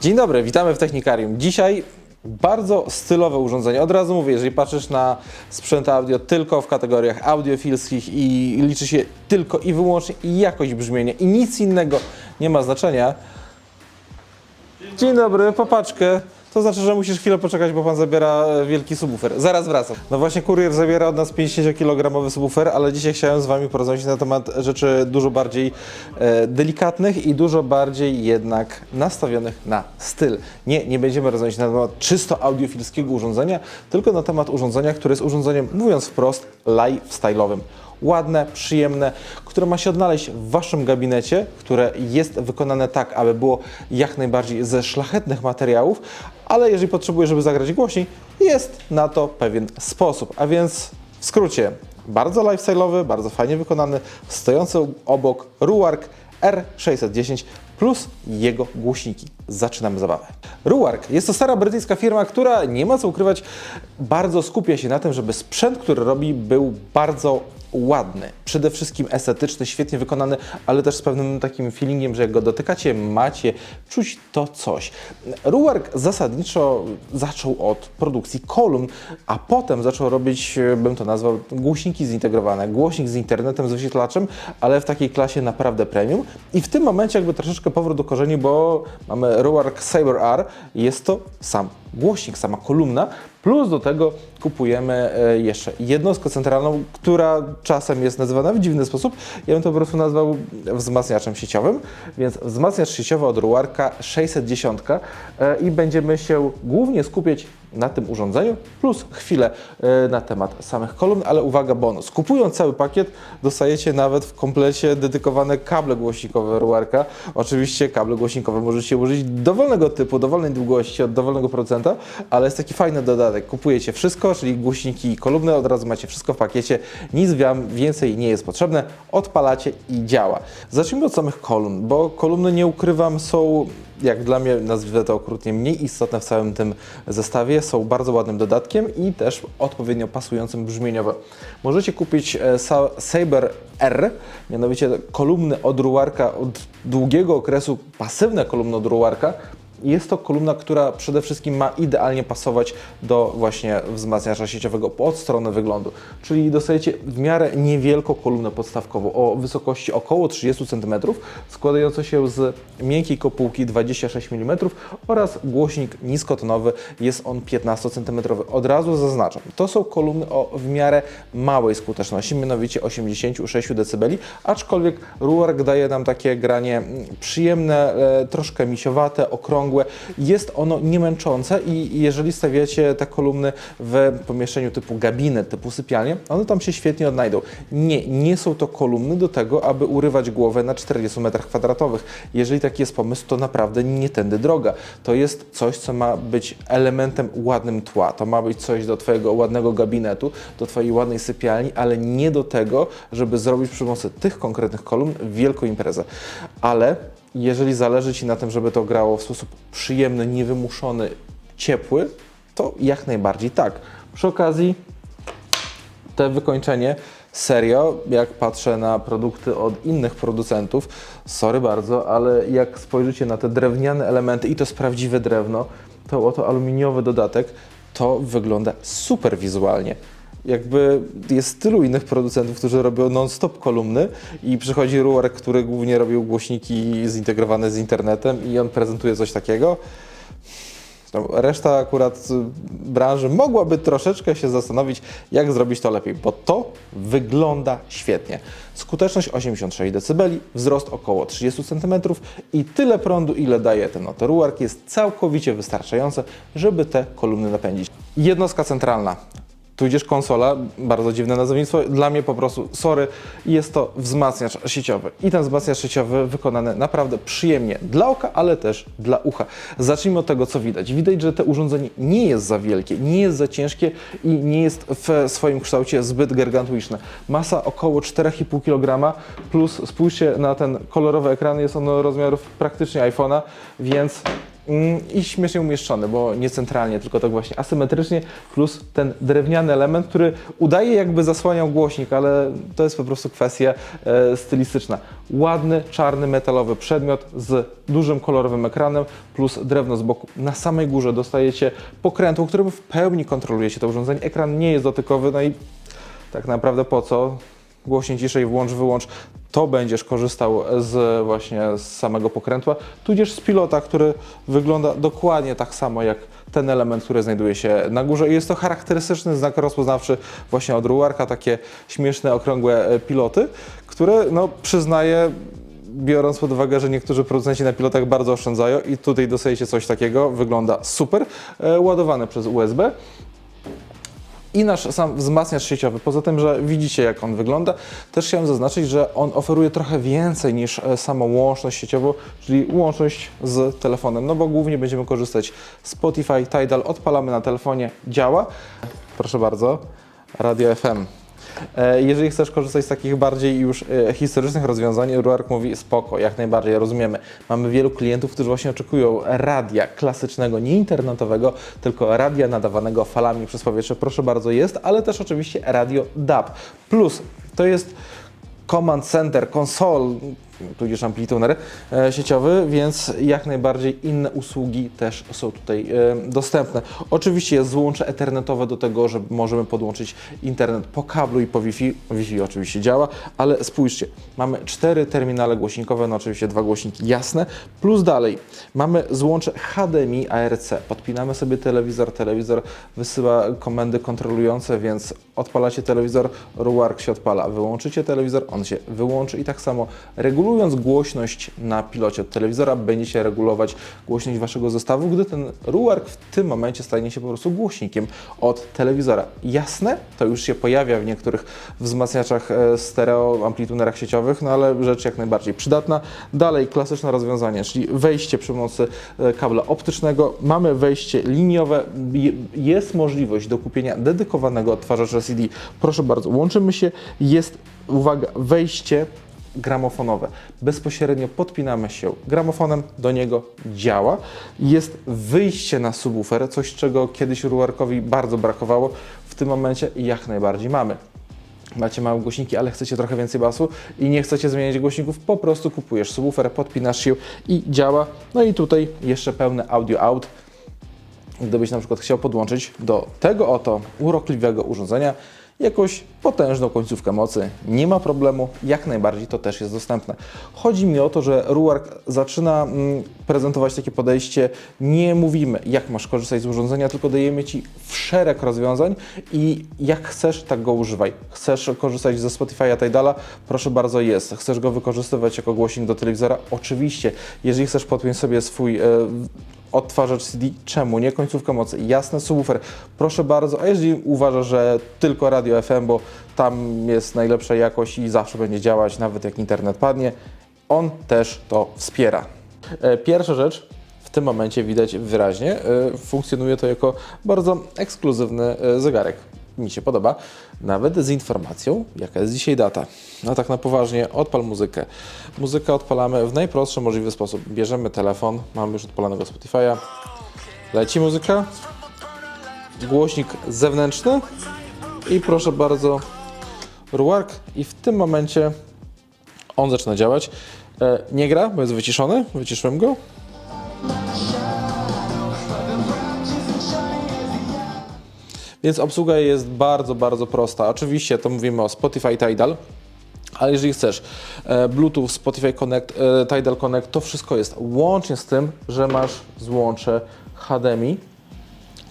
Dzień dobry, witamy w Technikarium. Dzisiaj bardzo stylowe urządzenie. Od razu mówię, jeżeli patrzysz na sprzęt audio tylko w kategoriach audiofilskich i liczy się tylko i wyłącznie jakość brzmienia i nic innego nie ma znaczenia. Dzień dobry, popaczkę. To znaczy, że musisz chwilę poczekać, bo pan zabiera e, wielki subwoofer. Zaraz wracam. No właśnie, kurier zabiera od nas 50-kilogramowy subwoofer, ale dzisiaj chciałem z wami porozmawiać na temat rzeczy dużo bardziej e, delikatnych i dużo bardziej jednak nastawionych na styl. Nie, nie będziemy rozmawiać na temat czysto audiofilskiego urządzenia, tylko na temat urządzenia, które jest urządzeniem, mówiąc wprost, lifestyle'owym ładne, przyjemne, które ma się odnaleźć w Waszym gabinecie, które jest wykonane tak, aby było jak najbardziej ze szlachetnych materiałów, ale jeżeli potrzebuje, żeby zagrać głośniej, jest na to pewien sposób. A więc w skrócie, bardzo lifestyle'owy, bardzo fajnie wykonany, stojący obok Ruark R610 plus jego głośniki. Zaczynamy zabawę. Ruark jest to stara brytyjska firma, która nie ma co ukrywać, bardzo skupia się na tym, żeby sprzęt, który robi, był bardzo ładny, przede wszystkim estetyczny, świetnie wykonany, ale też z pewnym takim feelingiem, że jak go dotykacie, macie czuć to coś. Ruark zasadniczo zaczął od produkcji kolumn, a potem zaczął robić, e, bym to nazwał, głośniki zintegrowane, głośnik z internetem, z wyświetlaczem, ale w takiej klasie naprawdę premium. I w tym momencie jakby troszeczkę powrót do korzeni, bo mamy Ruark Saber R, jest to sam głośnik, sama kolumna, plus do tego kupujemy e, jeszcze jednostkę centralną, która czasem jest nazywana w dziwny sposób. Ja bym to po prostu nazwał wzmacniaczem sieciowym, więc wzmacniacz sieciowy od Ruarka 610 e, i będziemy się głównie skupiać na tym urządzeniu, plus chwilę e, na temat samych kolumn, ale uwaga, bonus. Kupując cały pakiet, dostajecie nawet w komplecie dedykowane kable głośnikowe Ruarka. Oczywiście kable głośnikowe możecie użyć dowolnego typu, dowolnej długości od dowolnego producenta, ale jest taki fajny dodatek. Kupujecie wszystko, czyli głośniki i kolumny, od razu macie wszystko w pakiecie, nic Wam więcej nie jest potrzebne, odpalacie i działa. Zacznijmy od samych kolumn, bo kolumny, nie ukrywam, są jak dla mnie, nazwę to okrutnie, mniej istotne w całym tym zestawie. Są bardzo ładnym dodatkiem i też odpowiednio pasującym brzmieniowo. Możecie kupić e, Sa- Saber R, mianowicie kolumny od Ruarka od długiego okresu, pasywne kolumny od Ruarka, jest to kolumna, która przede wszystkim ma idealnie pasować do właśnie wzmacniacza sieciowego od strony wyglądu. Czyli dostajecie w miarę niewielką kolumnę podstawkową o wysokości około 30 cm, składającą się z miękkiej kopułki 26 mm oraz głośnik niskotonowy, jest on 15 cm. Od razu zaznaczam, to są kolumny o w miarę małej skuteczności, mianowicie 86 dB, aczkolwiek Ruark daje nam takie granie mm, przyjemne, e, troszkę misiowate, okrągłe. Jest ono niemęczące i jeżeli stawiacie te kolumny w pomieszczeniu typu gabinet, typu sypialnię, one tam się świetnie odnajdą. Nie, nie są to kolumny do tego, aby urywać głowę na 40 m2. Jeżeli taki jest pomysł, to naprawdę nie tędy droga. To jest coś, co ma być elementem ładnym tła. To ma być coś do Twojego ładnego gabinetu, do Twojej ładnej sypialni, ale nie do tego, żeby zrobić przy pomocy tych konkretnych kolumn wielką imprezę. Ale jeżeli zależy Ci na tym, żeby to grało w sposób przyjemny, niewymuszony, ciepły, to jak najbardziej tak. Przy okazji te wykończenie serio, jak patrzę na produkty od innych producentów, sorry bardzo, ale jak spojrzycie na te drewniane elementy i to jest prawdziwe drewno, to oto aluminiowy dodatek, to wygląda super wizualnie. Jakby jest tylu innych producentów, którzy robią non-stop kolumny i przychodzi Ruark, który głównie robił głośniki zintegrowane z internetem i on prezentuje coś takiego. Zresztą Reszta akurat branży mogłaby troszeczkę się zastanowić, jak zrobić to lepiej, bo to wygląda świetnie. Skuteczność 86 dB, wzrost około 30 cm i tyle prądu, ile daje ten oto Ruark jest całkowicie wystarczające, żeby te kolumny napędzić. Jednostka centralna tudzież konsola, bardzo dziwne nazewnictwo, dla mnie po prostu, sorry, jest to wzmacniacz sieciowy. I ten wzmacniacz sieciowy wykonany naprawdę przyjemnie dla oka, ale też dla ucha. Zacznijmy od tego, co widać. Widać, że to urządzenie nie jest za wielkie, nie jest za ciężkie i nie jest w swoim kształcie zbyt gargantuiczne. Masa około 4,5 kg, plus spójrzcie na ten kolorowy ekran, jest on rozmiarów praktycznie iPhone'a, więc i śmiesznie umieszczony, bo nie centralnie, tylko tak właśnie asymetrycznie, plus ten drewniany element, który udaje jakby zasłaniał głośnik, ale to jest po prostu kwestia e, stylistyczna. Ładny, czarny, metalowy przedmiot z dużym kolorowym ekranem, plus drewno z boku. Na samej górze dostajecie pokrętło, którym w pełni kontrolujecie to urządzenie. Ekran nie jest dotykowy, no i tak naprawdę po co? Głośniej, ciszej, włącz, wyłącz. To będziesz korzystał z właśnie z samego pokrętła, tudzież z pilota, który wygląda dokładnie tak samo jak ten element, który znajduje się na górze. I jest to charakterystyczny znak rozpoznawczy właśnie od Ruarka, takie śmieszne, okrągłe e, piloty, które no przyznaję biorąc pod uwagę, że niektórzy producenci na pilotach bardzo oszczędzają i tutaj dostajecie coś takiego, wygląda super, e, ładowane przez USB i nasz sam wzmacniacz sieciowy. Poza tym, że widzicie jak on wygląda, też chciałem zaznaczyć, że on oferuje trochę więcej niż e, samą łączność sieciową, czyli łączność z telefonem, no bo głównie będziemy korzystać Spotify, Tidal, odpalamy na telefonie, działa. Proszę bardzo, Radio FM. E, Jeżeli chcesz korzystać z takich bardziej już e, historycznych rozwiązań, Ruark mówi spoko, jak najbardziej, rozumiemy. Mamy wielu klientów, którzy właśnie oczekują radia klasycznego, nie internetowego, tylko radia nadawanego falami przez powietrze. Proszę bardzo, jest, ale też oczywiście radio DAB. Plus to jest command center, konsol, tudzież amplituner e, sieciowy, więc jak najbardziej inne usługi też są tutaj e, dostępne. Oczywiście jest złącze ethernetowe do tego, że możemy podłączyć internet po kablu i po Wi-Fi. Wi-Fi oczywiście działa, ale spójrzcie, mamy cztery terminale głośnikowe, no oczywiście dwa głośniki jasne, plus dalej mamy złącze HDMI ARC. Podpinamy sobie telewizor, telewizor wysyła komendy kontrolujące, więc odpalacie telewizor, Ruark się odpala. Wyłączycie telewizor, on się wyłączy i tak samo regulując głośność na pilocie od telewizora, będziecie regulować głośność waszego zestawu, gdy ten Ruark w tym momencie stanie się po prostu głośnikiem od telewizora. Jasne, to już się pojawia w niektórych wzmacniaczach e, stereo, amplitunerach sieciowych, no ale rzecz jak najbardziej przydatna. Dalej klasyczne rozwiązanie, czyli wejście przy pomocy e, kabla optycznego. Mamy wejście liniowe, Je- jest możliwość do kupienia dedykowanego odtwarzacza CD. Proszę bardzo, łączymy się, jest, uwaga, wejście gramofonowe. Bezpośrednio podpinamy się gramofonem, do niego działa. Jest wyjście na subwoofer, coś czego kiedyś Ruarkowi bardzo brakowało. W tym momencie jak najbardziej mamy. Macie małe głośniki, ale chcecie trochę więcej basu i nie chcecie zmieniać głośników, po prostu kupujesz subwoofer, podpinasz się i działa. No i tutaj jeszcze pełne audio out. Gdybyś na przykład chciał podłączyć do tego oto urokliwego urządzenia jakąś potężną końcówkę mocy, nie ma problemu, jak najbardziej to też jest dostępne. Chodzi mi o to, że Ruark zaczyna mm, prezentować takie podejście, nie mówimy jak masz korzystać z urządzenia, tylko dajemy Ci w szereg rozwiązań i jak chcesz, tak go używaj. Chcesz korzystać ze Spotify'a Tidala, proszę bardzo jest. Chcesz go wykorzystywać jako głośnik do telewizora? Oczywiście. Jeżeli chcesz podpiąć sobie swój e, odtwarzacz CD, czemu nie? Końcówka mocy, jasny subwoofer, proszę bardzo, a jeżeli uważasz, że tylko radio FM, bo tam jest najlepsza jakość i zawsze będzie działać, nawet jak internet padnie, on też to wspiera. E, Pierwsza rzecz, w tym momencie widać wyraźnie, e, funkcjonuje to jako bardzo ekskluzywny e, zegarek. Mi się podoba, nawet z informacją, jaka jest dzisiaj data. No tak na poważnie, odpal muzykę. Muzykę odpalamy w najprostszy możliwy sposób. Bierzemy telefon, mamy już odpalonego Spotify'a, leci muzyka, głośnik zewnętrzny i proszę bardzo, Ruark i w tym momencie on zaczyna działać. E, nie gra, bo jest wyciszony, wyciszyłem go. Więc obsługa jest bardzo, bardzo prosta. Oczywiście to mówimy o Spotify Tidal. Ale jeżeli chcesz e, Bluetooth, Spotify Connect, e, Tidal Connect, to wszystko jest łącznie z tym, że masz złącze HDMI,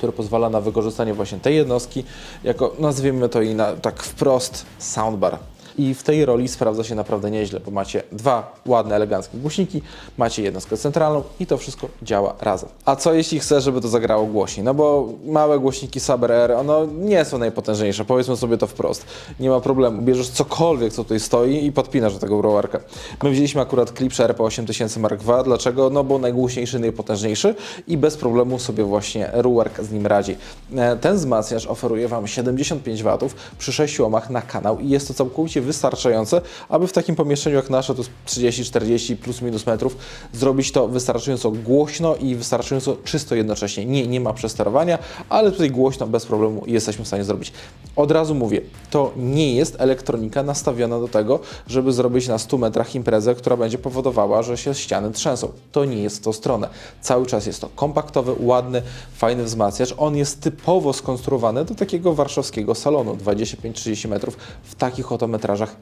które pozwala na wykorzystanie właśnie tej jednostki jako, nazwijmy to i na, tak wprost, soundbar. I w tej roli sprawdza się naprawdę nieźle, bo macie dwa ładne, eleganckie głośniki, macie jednostkę centralną i to wszystko działa razem. A co jeśli chcesz, żeby to zagrało głośniej? No bo małe głośniki Saber R, ono nie są najpotężniejsze, powiedzmy sobie to wprost. Nie ma problemu, bierzesz cokolwiek, co tutaj stoi i podpinasz do tego Rowarka. My wzięliśmy akurat Klipsza RP8000 Mark II, dlaczego? No bo najgłośniejszy, najpotężniejszy i bez problemu sobie właśnie Ruark z nim radzi. E, Ten wzmacniacz oferuje Wam 75 W przy 6 ohmach na kanał i jest to całkowicie wystarczające, aby w takim pomieszczeniu jak nasze, to jest 30-40 plus minus metrów, zrobić to wystarczająco głośno i wystarczająco czysto jednocześnie. Nie, nie ma przesterowania, ale tutaj głośno, bez problemu jesteśmy w stanie zrobić. Od razu mówię, to nie jest elektronika nastawiona do tego, żeby zrobić na 100 metrach imprezę, która będzie powodowała, że się ściany trzęsą. To nie jest tą stronę. Cały czas jest to kompaktowy, ładny, fajny wzmacniacz. On jest typowo skonstruowany do takiego warszawskiego salonu 25-30 metrów w takich oto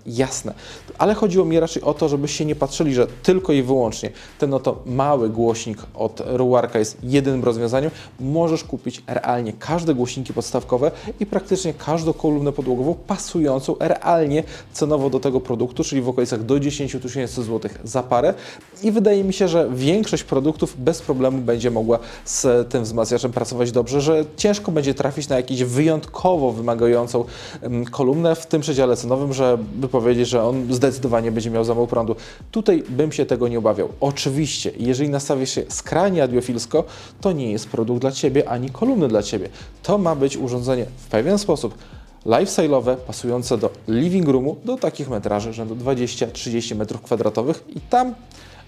jasne. Ale chodziło mi raczej o to, żebyście nie patrzyli, że tylko i wyłącznie ten oto mały głośnik od Ruarka jest jedynym rozwiązaniem. Możesz kupić realnie każde głośniki podstawkowe i praktycznie każdą kolumnę podłogową pasującą realnie cenowo do tego produktu, czyli w okolicach do 10 tysięcy złotych za parę. I wydaje mi się, że większość produktów bez problemu będzie mogła z tym wzmacniaczem pracować dobrze, że ciężko będzie trafić na jakąś wyjątkowo wymagającą em, kolumnę w tym przedziale cenowym, żeby powiedzieć, że on zdecydowanie będzie miał za mało prądu. Tutaj bym się tego nie obawiał. Oczywiście, jeżeli nastawisz się skrajnie audiofilsko, to nie jest produkt dla Ciebie, ani kolumny dla Ciebie. To ma być urządzenie w pewien sposób lifestyle'owe, pasujące do living roomu, do takich metraży rzędu 20-30 metrów kwadratowych i tam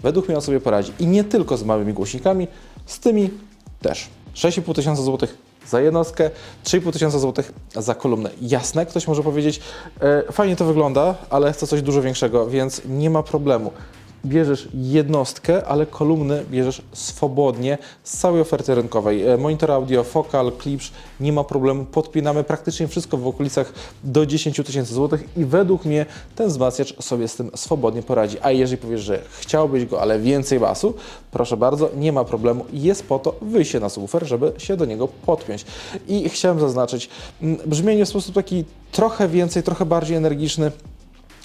według mnie on sobie poradzi. I nie tylko z małymi głośnikami, z tymi też. 6,5 tysiąca złotych za jednostkę, 3,5 tysiąca złotych za kolumnę. Jasne, ktoś może powiedzieć, e, fajnie to wygląda, ale chcę coś dużo większego, więc nie ma problemu. Bierzesz jednostkę, ale kolumny bierzesz swobodnie z całej oferty rynkowej. E, Monitor audio, Focal, Klipsz, nie ma problemu. Podpinamy praktycznie wszystko w okolicach do 10 tysięcy złotych i według mnie ten wzmacniacz sobie z tym swobodnie poradzi. A jeżeli powiesz, że chciałbyś go, ale więcej basu, proszę bardzo, nie ma problemu. Jest po to wyjście na subwoofer, żeby się do niego podpiąć. I chciałem zaznaczyć, brzmienie w sposób taki trochę więcej, trochę bardziej energiczny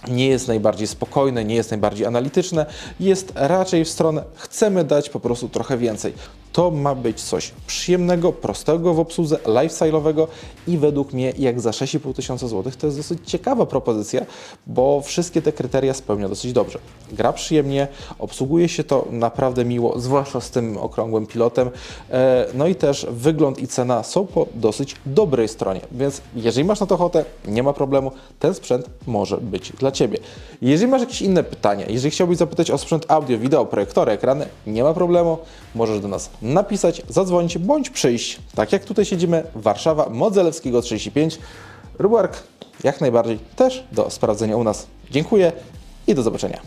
nie jest najbardziej spokojne, nie jest najbardziej analityczne, jest raczej w stronę chcemy dać po prostu trochę więcej. To ma być coś przyjemnego, prostego w obsłudze, lifestyle'owego i według mnie jak za 6,5 tysiąca złotych to jest dosyć ciekawa propozycja, bo wszystkie te kryteria spełnia dosyć dobrze. Gra przyjemnie, obsługuje się to naprawdę miło, zwłaszcza z tym okrągłym pilotem, E, no i też wygląd i cena są po dosyć dobrej stronie, więc jeżeli masz na to ochotę, nie ma problemu, ten sprzęt może być dla Ciebie. Jeżeli masz jakieś inne pytania, jeżeli chciałbyś zapytać o sprzęt audio, wideo, projektory, ekrany, nie ma problemu, możesz do nas napisać, zadzwonić bądź przyjść. Tak jak tutaj siedzimy, Warszawa, Modzelewskiego 35, Rubark jak najbardziej też do sprawdzenia u nas. Dziękuję i do zobaczenia.